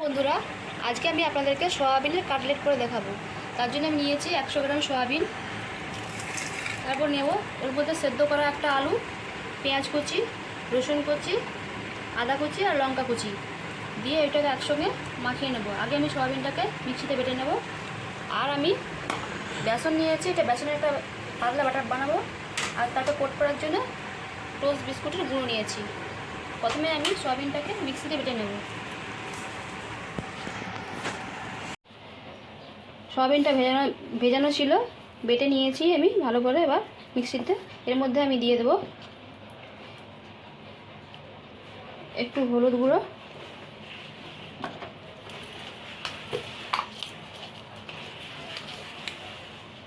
বন্ধুরা, আজকে আমি আপনাদেরকে সয়াবিনের কাটলেট করে দেখাবো। তার জন্য আমি নিয়েছি একশো গ্রাম সয়াবিন। তারপর নেব ওর মধ্যে সেদ্ধ করা একটা আলু, পেঁয়াজ কুচি, রসুন কুচি, আদা কুচি আর লঙ্কা কুচি। দিয়ে এটাকে একসঙ্গে মাখিয়ে নেব। আগে আমি সয়াবিনটাকে মিক্সিতে বেটে নেব। আর আমি বেসন নিয়েছি, এটা বেসনের একটা পাতলা বাটার বানাবো। আর তারপর কোট করার জন্য টোস্ট বিস্কুটের গুঁড়ো নিয়েছি। প্রথমে আমি সয়াবিনটাকে মিক্সিতে বেটে নেব। সয়াবিনটা ভেজানো ভেজানো ছিল। বেটে নিয়েছি আমি ভালো করে এবার মিক্সিতে। এর মধ্যে আমি দিয়ে দেবো একটু হলুদ গুঁড়ো।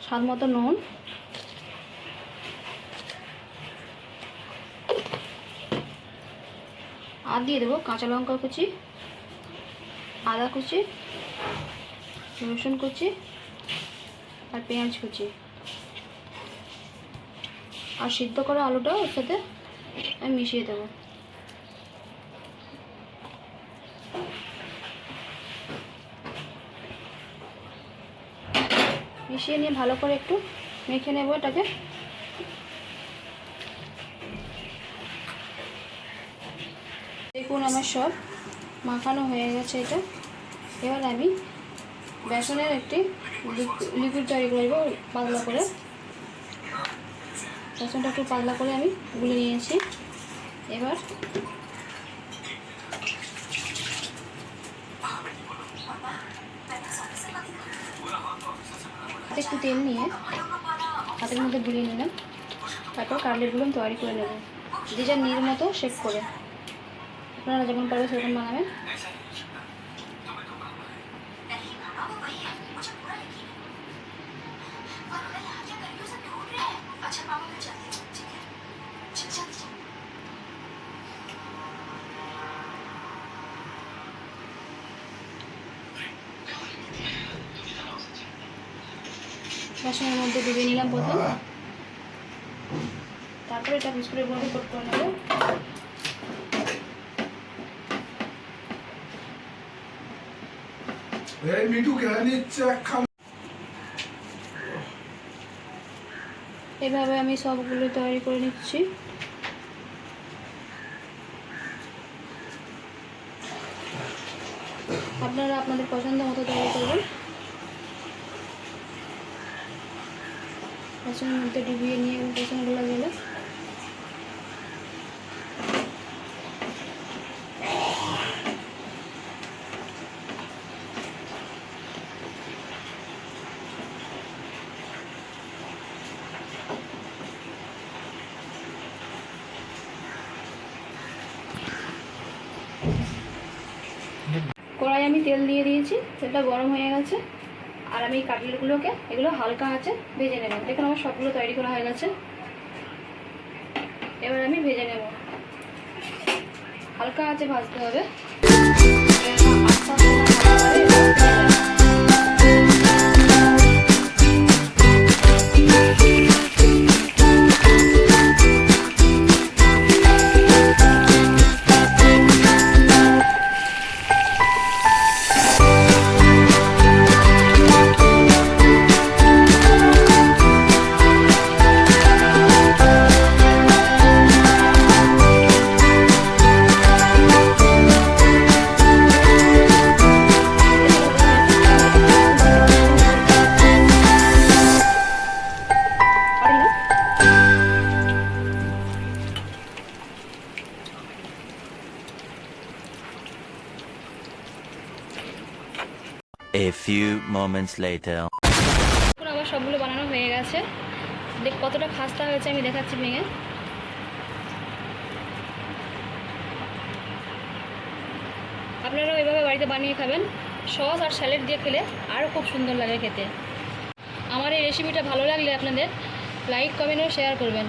স্বাদ মতো নুন। আর দিয়ে দেবো কাঁচা লঙ্কা কুচি, আদা কুচি, রসুন কুচি আর পেঁয়াজ কুচি। আর সিদ্ধ করা আলুটা ওর সাথে আমি মিশিয়ে দেবো। মিশিয়ে নিয়ে ভালো করে একটু মেখে নেব এটাকে। দেখুন আমার সব। মাখানো হয়ে গেছে এটা। এবার আমি বেসনের একটি লিকুইড তৈরি করব পাতলা করে। বেসনটা একটু পাতলা করে আমি গুলে নিয়েছি। এবার একটু তেল নিয়ে হাতের মধ্যে গুলিয়ে নিলাম। তারপর কাটলেটগুলো তৈরি করে নেব। যে যার নিজের মতো শেপ করে। আপনারা যেমন পারবে সেরকম বানাবেন। বেসনের মধ্যে ডুবিয়ে নিলাম প্রথম। তারপরে এটা বিস্কুটের মধ্যে কোট করে নেব এভাবে আমি সবগুলো তৈরি করে নিচ্ছি। আপনারা আপনাদের পছন্দ মতো তৈরি করবেন। বেসনের মধ্যে ডুবিয়ে নিয়ে বেসনগুলো গেলে। আমি তেল দিয়ে দিয়েছি, তেলটা গরম হয়ে গেছে। আর আমি কাটলেটগুলোকে, এগুলো হালকা আছে ভেজে নেব। দেখুন আমার সবগুলো তৈরি করা হয়ে গেছে। এবার আমি ভেজে নেব। হালকা আছে ভাজতে হবে। A few moments later. এখন আমার সবগুলো বানানো হয়ে গেছে। দেখ কতটা খাস্তা হয়েছে, আমি দেখাচ্ছি ভেঙে আপনারাও এভাবে বাড়িতে বানিয়ে খাবেন। সস আর স্যালাড দিয়ে খেলে আরও খুব সুন্দর লাগে খেতে। আমার এই রেসিপিটা ভালো লাগলে আপনাদের লাইক কমেন্ট ও শেয়ার করবেন।